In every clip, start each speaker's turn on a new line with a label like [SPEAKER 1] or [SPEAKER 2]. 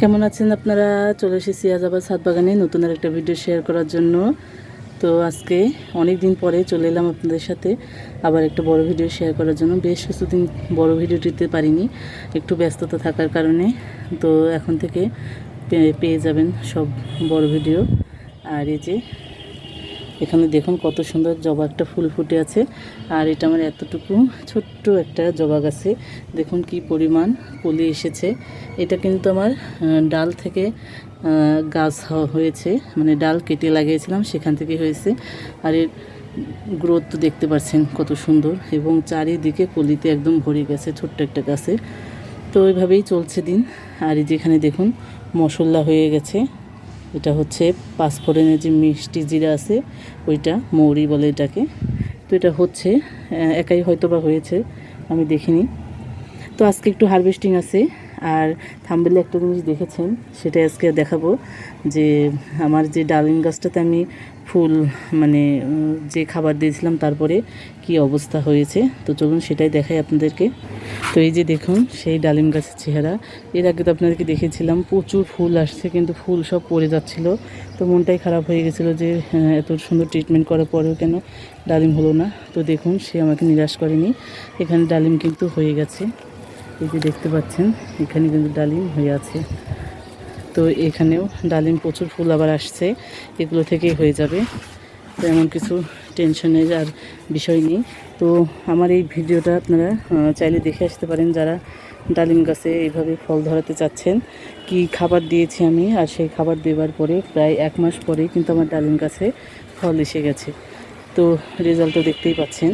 [SPEAKER 1] কেমন আছেন আপনারা? চলে এসেছি আজ আবার ছাদ বাগানে নতুন আর একটা ভিডিও শেয়ার করার জন্য। তো আজকে অনেক দিন পরে চলে এলাম আপনাদের সাথে আবার একটা বড় ভিডিও শেয়ার করার জন্য। বেশ কিছুদিন বড় ভিডিও দিতে পারিনি, একটু ব্যস্ততা থাকার কারণে। তো এখন থেকে পেয়ে যাবেন সব বড় ভিডিও আর এই যে এখানে দেখুন কত সুন্দর জবা একটা ফুল ফুটে আছে। আর এটা আমার এতটুকু ছোট্ট একটা জবা গাছে। দেখুন কি পরিমাণ কলি এসেছে। এটা কিন্তু আমার ডাল থেকে গাছ হয়েছে। মানে ডাল কেটে লাগিয়েছিলাম, সেখান থেকে হয়েছে। আর এর গ্রোথ তো দেখতে পাচ্ছেন কত সুন্দর। এবং চারিদিকে কলিতে একদম ভরে গেছে ছোট্ট একটা গাছে। তো ওইভাবেই চলছে দিন। আর যেখানে দেখুন মশলা হয়ে গেছে। এটা হচ্ছে পাঁচফোড়নের যে মিষ্টি জিরা আছে, ওইটা মৌরি বলে এটাকে। তো এটা হচ্ছে একাই হয়তো বা হয়েছে, আমি দেখিনি। তো আজকে একটু হারভেস্টিং আছে। আর থাম্বেলে একটা জিনিস দেখেছেন সেটা আজকে দেখাবো যে আমার যে ডালিম গাছটাতে আমি ফুল মানে যে খাবার দিয়েছিলাম তারপরে কি অবস্থা হয়েছে তো চলুন সেটাই দেখাই আপনাদেরকে। তো এই যে দেখুন সেই ডালিম গাছের চেহারা এর আগে তো আপনাদেরকে দেখেছিলাম প্রচুর ফুল আসছে কিন্তু ফুল সব পড়ে যাচ্ছিল তো মনটাই খারাপ হয়ে গেছিল যে হ্যাঁ, এত সুন্দর ট্রিটমেন্ট করার পরেও কেন ডালিম হলো না তো দেখুন সে আমাকে নিরাশ করেনি এখানে ডালিম কিন্তু হয়ে গেছে। এই যে দেখতে পাচ্ছেন, এখানে কিন্তু ডালিম হয়ে আছে। তো এখানেও ডালিম প্রচুর ফুল আবার আসছে, এগুলো থেকেই হয়ে যাবে। তো এমন কিছু টেনশনের আর বিষয় নেই। তো আমার এই ভিডিওটা আপনারা চাইলে দেখে আসতে পারেন যারা ডালিম গাছে এইভাবে ফল ধরাতে চাচ্ছেন। কি খাবার দিয়েছি আমি? আর সেই খাবার দেওয়ার পরে প্রায় এক মাস পরে কিন্তু আমার ডালিম গাছে ফল এসে গেছে। তো রেজাল্ট তো দেখতেই পাচ্ছেন।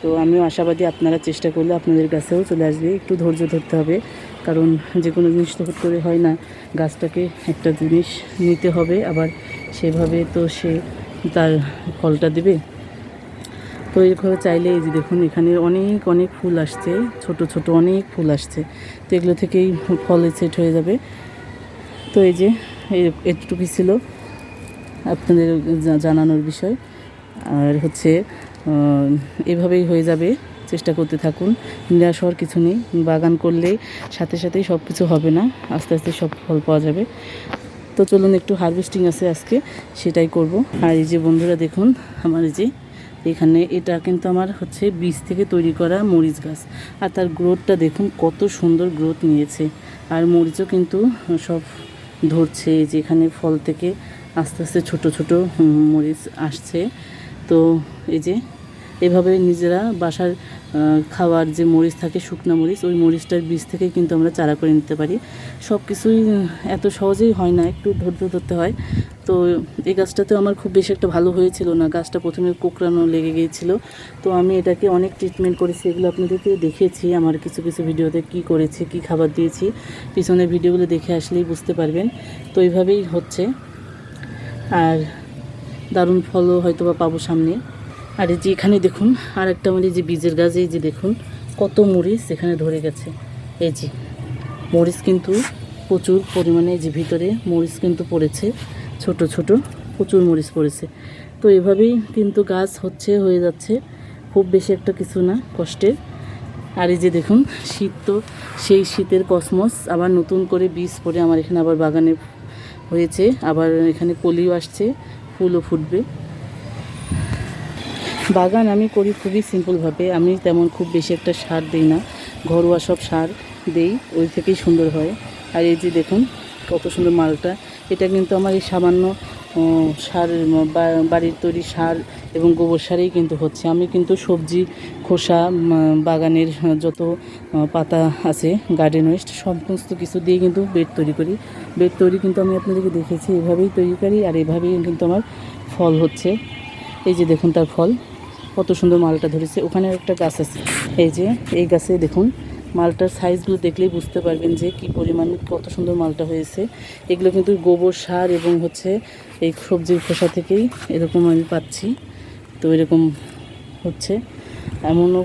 [SPEAKER 1] তো আমিও আশাবাদী আপনারা চেষ্টা করলে আপনাদের কাছেও চলে আসবে। একটু ধৈর্য ধরতে হবে, কারণ যে কোনো জিনিস তো হুট করে হয় না। গাছটাকে একটা জিনিস নিতে হবে, আবার সেভাবে তো সে তার ফলটা দেবে। তো এইভাবে চাইলে এই যে দেখুন, এখানে অনেক অনেক ফুল আসছে, ছোট ছোট অনেক ফুল আসছে। তো এগুলো থেকেই ফলে সেট হয়ে যাবে। তো এই যে এতটুকুই ছিল আপনাদের জানানোর বিষয়। আর হচ্ছে এভাবেই হয়ে যাবে। চেষ্টা করতে থাকুন। নিরাশ হওয়ার কিছু নেই। বাগান করলে সাথে সাথেই সব কিছু হবে না। আস্তে আস্তে সব ফল পাওয়া যাবে। তো চলুন একটু হারভেস্টিং আছে আজকে। সেটাই করব। আর এই যে বন্ধুরা দেখুন, আমার এই যে এখানে এটা কিন্তু আমার হচ্ছে বীজ থেকে তৈরি করা মরিচ গাছ। আর তার গ্রোথটা দেখুন, কত সুন্দর গ্রোথ নিয়েছে। আর মরিচও কিন্তু সব ধরছে। এই যে এখানে ফল থেকে আস্তে আস্তে ছোট ছোট মরিচ আসছে। তো এই যে, এভাবে নিজেরা বাসার খাওয়ার যে মরিচ থাকে, শুকনো মরিচ, ওই মরিচটার বীজ থেকেই কিন্তু আমরা চারা করে নিতে পারি। সব কিছুই এত সহজেই হয় না, একটু ধৈর্য ধরতে হয়। তো এই গাছটাতে আমার খুব বেশি একটা ভালো হয়েছিল না, গাছটা প্রথমে কোকড়ানো লেগে গিয়েছিল। তো আমি এটাকে অনেক ট্রিটমেন্ট করেছি, এগুলো আপনাদেরকে দেখেছি, আমার কিছু কিছু ভিডিওতে কি করেছি, কি খাবার দিয়েছি। পিছনের ভিডিওগুলো দেখে আসলেই বুঝতে পারবেন। তো এইভাবেই হচ্ছে। আর দারুণ ফলও হয়তো বা পাবো সামনে। আর এই যে এখানে দেখুন আর একটা আমার এই যে বীজের গাছ, এই যে দেখুন, কত মরিচ এখানে ধরে গেছে। এই যে, মরিচ কিন্তু প্রচুর পরিমাণে যে ভিতরে মরিচ কিন্তু পড়েছে, ছোট ছোট প্রচুর মরিচ পড়েছে। তো এভাবেই কিন্তু গাছ হচ্ছে, হয়ে যাচ্ছে, খুব বেশি একটা কিছু না কষ্টের। আর এই যে দেখুন, শীত তো সেই শীতের কসমস, আবার নতুন করে বীজ পড়ে আমার এখানে আবার বাগানে হয়েছে, আবার এখানে কলিও আসছে ফুলও ফুটবে। বাগান আমি করি খুবই সিম্পলভাবে আমি তেমন খুব বেশি একটা সার দিই না। ঘরোয়া সব সার দেই, ওই থেকেই সুন্দর হয়। আর এই যে দেখুন, কত সুন্দর মালটা। এটা কিন্তু আমার এই সামান্য সার বাড়ির তৈরি সার এবং গোবর সারেই কিন্তু হচ্ছে। আমি কিন্তু সবজি, খোসা বাগানের যত পাতা আছে গার্ডেন ওয়েস্ট সমস্ত কিছু দিয়ে কিন্তু বেড তৈরি করি। বেড তৈরি কিন্তু আমি আপনাদেরকে দেখেছি, এভাবেই তৈরি করি আর এভাবেই কিন্তু আমার ফল হচ্ছে। এই যে দেখুন তার ফল, কত সুন্দর মালটা ধরেছে। ওখানে একটা গাছ আছে। এই যে, এই গাছে দেখুন, মালটার সাইজগুলো দেখলেই বুঝতে পারবেন যে কি পরিমাণ, কত সুন্দর মালটা হয়েছে। এগুলো কিন্তু গোবর সার এবং হচ্ছে এই সবজির খোসা থেকেই এরকম আমি পাচ্ছি। তো এরকম হচ্ছে। এমনও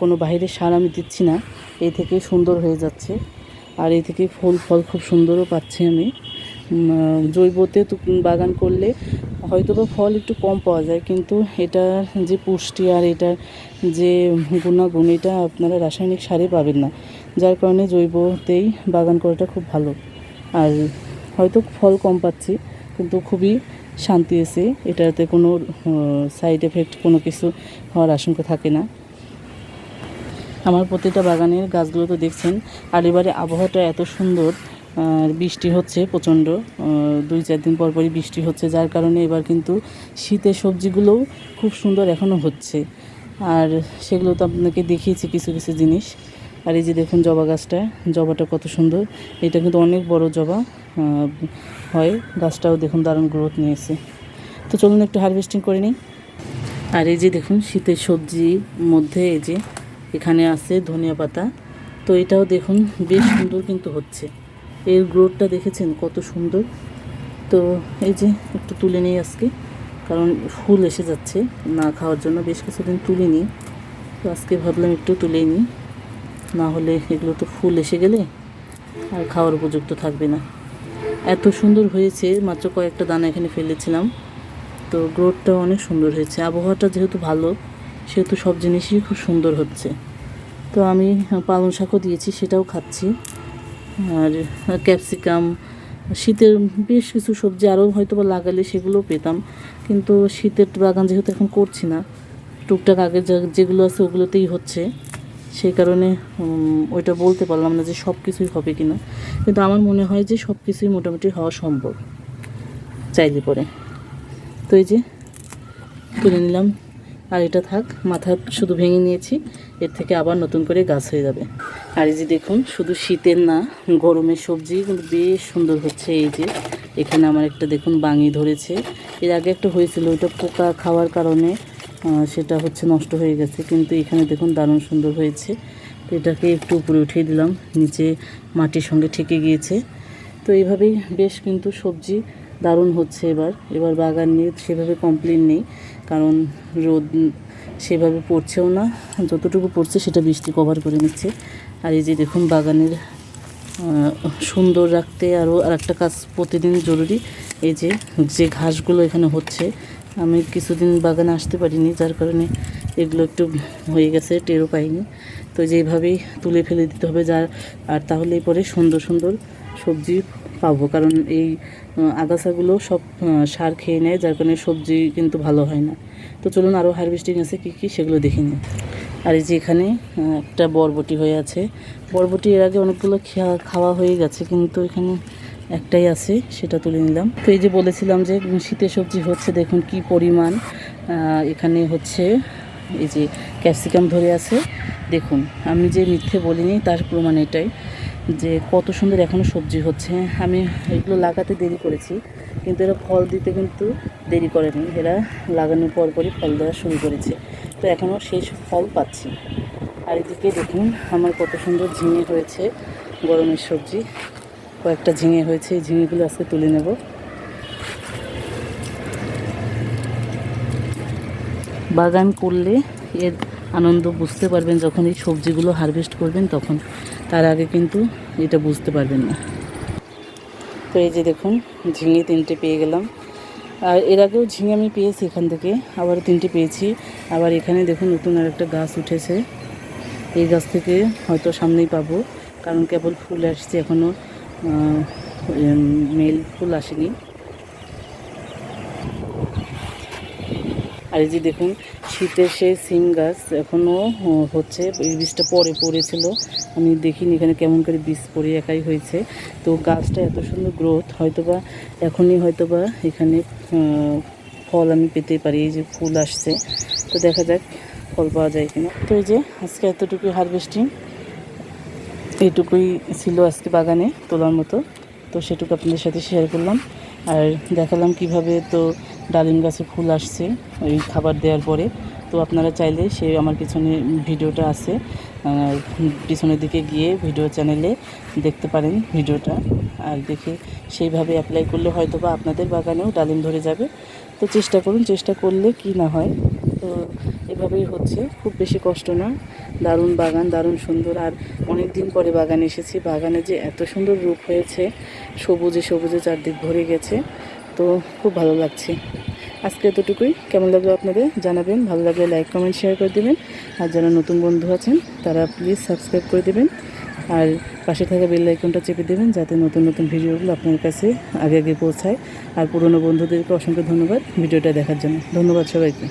[SPEAKER 1] কোনো বাইরের সার আমি দিচ্ছি না। এই থেকে সুন্দর হয়ে যাচ্ছে। আর এই থেকে ফুল, ফল খুব সুন্দরও পাচ্ছি আমি। জৈবতে তো বাগান করলে হয়তো বা ফল একটু কম পাওয়া যায়, কিন্তু এটা যে পুষ্টি আর এটার যে গুণাগুণ, এটা আপনারা রাসায়নিক সারে পাবেন না। যার কারণে জৈবতেই বাগান করাটা খুব ভালো। আর হয়তো ফল কম পাচ্ছি। কিন্তু খুবই শান্তি এসে এটাতে কোনো সাইড এফেক্ট কোনো কিছু হওয়ার আশঙ্কা থাকে না। আমার প্রতিটা বাগানের গাছগুলো তো দেখছেন, আর এবারে আবহাওয়াটা এত সুন্দর বৃষ্টি হচ্ছে প্রচণ্ড দুই চার দিন পর পরই বৃষ্টি হচ্ছে, যার কারণে এবার কিন্তু শীতের সবজিগুলোও খুব সুন্দর এখনও হচ্ছে। আর সেগুলো তো আপনাকে দেখিয়েছি কিছু কিছু জিনিস। আর এই যে দেখুন জবা গাছটা, জবাটা কত সুন্দর। এটা কিন্তু অনেক বড় জবা হয়। গাছটাও দেখুন দারুণ গ্রোথ নিয়েছে। তো চলুন একটু হারভেস্টিং করে নিই। আর এই যে দেখুন শীতের সবজির মধ্যে এই যে এখানে আছে ধনিয়া পাতা। তো এটাও দেখুন বেশ সুন্দর কিন্তু হচ্ছে। এর গ্রোথটা দেখেছেন কত সুন্দর। তো এই যে একটু তুলে নিই আজকে, কারণ ফুল এসে যাচ্ছে। না খাওয়ার জন্য বেশ কিছুদিন তুলে নিই তো আজকে ভাবলাম একটু তুলে নিই। না হলে এগুলো তো ফুল এসে গেলে আর খাওয়ার উপযুক্ত থাকবে না। এত সুন্দর হয়েছে, মাত্র কয়েকটা দানা এখানে ফেলেছিলাম। তো গ্রোথটা অনেক সুন্দর হয়েছে। আবহাওয়াটা যেহেতু ভালো, সেহেতু সব জিনিসই খুব সুন্দর হচ্ছে। তো আমি পালং শাকও দিয়েছি, সেটাও খাচ্ছি। আর ক্যাপসিকাম শীতের বেশ কিছু সবজি আরও হয়তো বা লাগালে সেগুলোও পেতাম। কিন্তু শীতের বাগান যেহেতু এখন করছি না, টুকটাক আগে যেগুলো আছে ওগুলোতেই হচ্ছে। সেই কারণে ওইটা বলতে পারলাম না যে সব কিছুই হবে কি না কিন্তু আমার মনে হয় যে সব কিছুই মোটামুটি হওয়া সম্ভব, চাইলে পরে। তো এই যে তুলে নিলাম। আর এটা থাক, মাথা শুধু ভেঙে নিয়েছি, এর থেকে আবার নতুন করে গাছ হয়ে যাবে। আর এই যে দেখুন, শুধু শীতের না গরমের সবজি কিন্তু বেশ সুন্দর হচ্ছে এই যে। এখানে আমার একটা দেখুন বাঙি ধরেছে। এর আগে একটা হয়েছিল, ওইটা পোকা খাওয়ার কারণে সেটা হচ্ছে নষ্ট হয়ে গেছে। কিন্তু এখানে দেখুন দারুণ সুন্দর হয়েছে। তো এটাকে একটু উপরে উঠিয়ে দিলাম, নিচে মাটির সঙ্গে ঠেকে গিয়েছে। তো এইভাবেই বেশ কিন্তু সবজি দারুণ হচ্ছে এবার। এবার বাগান নিয়ে সেভাবে কমপ্লেন নেই, কারণ রোদ সেভাবে পড়ছেও না। যতটুকু পড়ছে সেটা বৃষ্টি কভার করে নিচ্ছে। আর এই যে দেখুন বাগানের সুন্দর রাখতে আরও আর একটা কাজ প্রতিদিন জরুরি, এই যে যে ঘাসগুলো এখানে হচ্ছে আমি কিছুদিন বাগানে আসতে পারিনি, যার কারণে এগুলো একটু হয়ে গেছে, টেরও পাইনি। তো যেভাবেই তুলে ফেলে দিতে হবে, যার, আর তাহলেই পরে সুন্দর সুন্দর সবজি পাবো। কারণ এই আগাছাগুলো সব সার খেয়ে নেয়, যার কারণে সবজি কিন্তু ভালো হয় না। তো চলুন আরও হারভেস্টিং আছে, কী কী সেগুলো দেখে নিই। আর এই যে এখানে একটা বরবটি হয়ে আছে। বরবটি এর আগে অনেকগুলো খাওয়া হয়ে গেছে, কিন্তু এখানে একটাই আছে, সেটা তুলে নিলাম। তো এই যে বলেছিলাম যে শীতের সবজি হচ্ছে, দেখুন কি পরিমাণ। এখানে হচ্ছে, এই যে ক্যাপসিকাম ধরে আছে। দেখুন, আমি যে মিথ্যে বলিনি, তার প্রমাণ এটাই যে, কত সুন্দর এখনও সবজি হচ্ছে। আমি এগুলো লাগাতে দেরি করেছি, কিন্তু এরা ফল দিতে কিন্তু দেরি করেনি। এরা লাগানোর পর পরই ফল দেওয়া শুরু করেছে। তো এখনও সেই ফল পাচ্ছি। আর এদিকে দেখুন, আমার কত সুন্দর ঝিঙে হয়েছে, গরমের সবজি। কয়েকটা ঝিঙে হয়েছে, এই ঝিঙেগুলো আজকে তুলে নেব। বাগান করলে এর আনন্দ বুঝতে পারবেন, যখন এই সবজিগুলো হারভেস্ট করবেন তখন। তার আগে কিন্তু এটা বুঝতে পারবেন না। তো এই যে দেখুন, ঝিঙে তিনটে পেয়ে গেলাম। আর এর আগেও ঝিঙে আমি পেয়েছি এখান থেকে আবার তিনটে পেয়েছি। আবার এখানে দেখুন, নতুন আর একটা গাছ উঠেছে। এই গাছ থেকে হয়তো সামনেই পাবো, কারণ কেবল ফুল আসছে এখনও মেল ফুল আসেনি। আর এই যে দেখুন শীতের সেই সিম গাছ এখনও হচ্ছে, এই বীজটা পরে পড়েছিল। আমি দেখিনি এখানে কেমন করে বীজ পড়ে একাই হয়েছে। তো গাছটা এত সুন্দর গ্রোথ হয়তোবা এখনই হয়তোবা এখানে ফল আমি পেতে পারি, এই যে ফুল আসছে। তো দেখা যাক, ফল পাওয়া যায় কিনা। তো এই যে, আজকে এতটুকু হারভেস্টিং এইটুকুই ছিল আজকে বাগানে তোলার মতো। তো সেটুকু আপনাদের সাথে শেয়ার করলাম। আর দেখালাম কীভাবে তো ডালিম গাছে ফুল আসছে ওই খাবার দেওয়ার পরে। তো আপনারা চাইলে সে আমার পিছনে ভিডিওটা আছে। পিছনের দিকে গিয়ে ভিডিও চ্যানেলে দেখতে পারেন ভিডিওটা। আর দেখে সেইভাবে অ্যাপ্লাই করলে হয়তো বা আপনাদের বাগানেও ডালিম ধরে যাবে। তো চেষ্টা করুন, চেষ্টা করলে কি না হয়। তো এভাবেই হচ্ছে। খুব বেশি কষ্ট না। দারুণ বাগান, দারুণ সুন্দর। আর অনেক দিন পরে বাগানে এসেছি। বাগানে যে এত সুন্দর রূপ হয়েছে, সবুজে সবুজে চারদিক ভরে গেছে, তো খুব ভালো লাগছে। আজকে এতটুকুই। কেমন লাগল আপনাদের জানাবেন। ভালো লাগলে লাইক, কমেন্ট, শেয়ার করে দেবেন। আর যারা নতুন বন্ধু আছেন, তারা প্লিজ সাবস্ক্রাইব করে দেবেন। আর পাশে থাকা বেল আইকনটা চেপে দেবেন, যাতে নতুন নতুন ভিডিওগুলো আপনার কাছে আগে আগে পৌঁছায়। আর পুরনো বন্ধুদেরকে অসংখ্য ধন্যবাদ ভিডিওটা দেখার জন্য। ধন্যবাদ সবাইকে।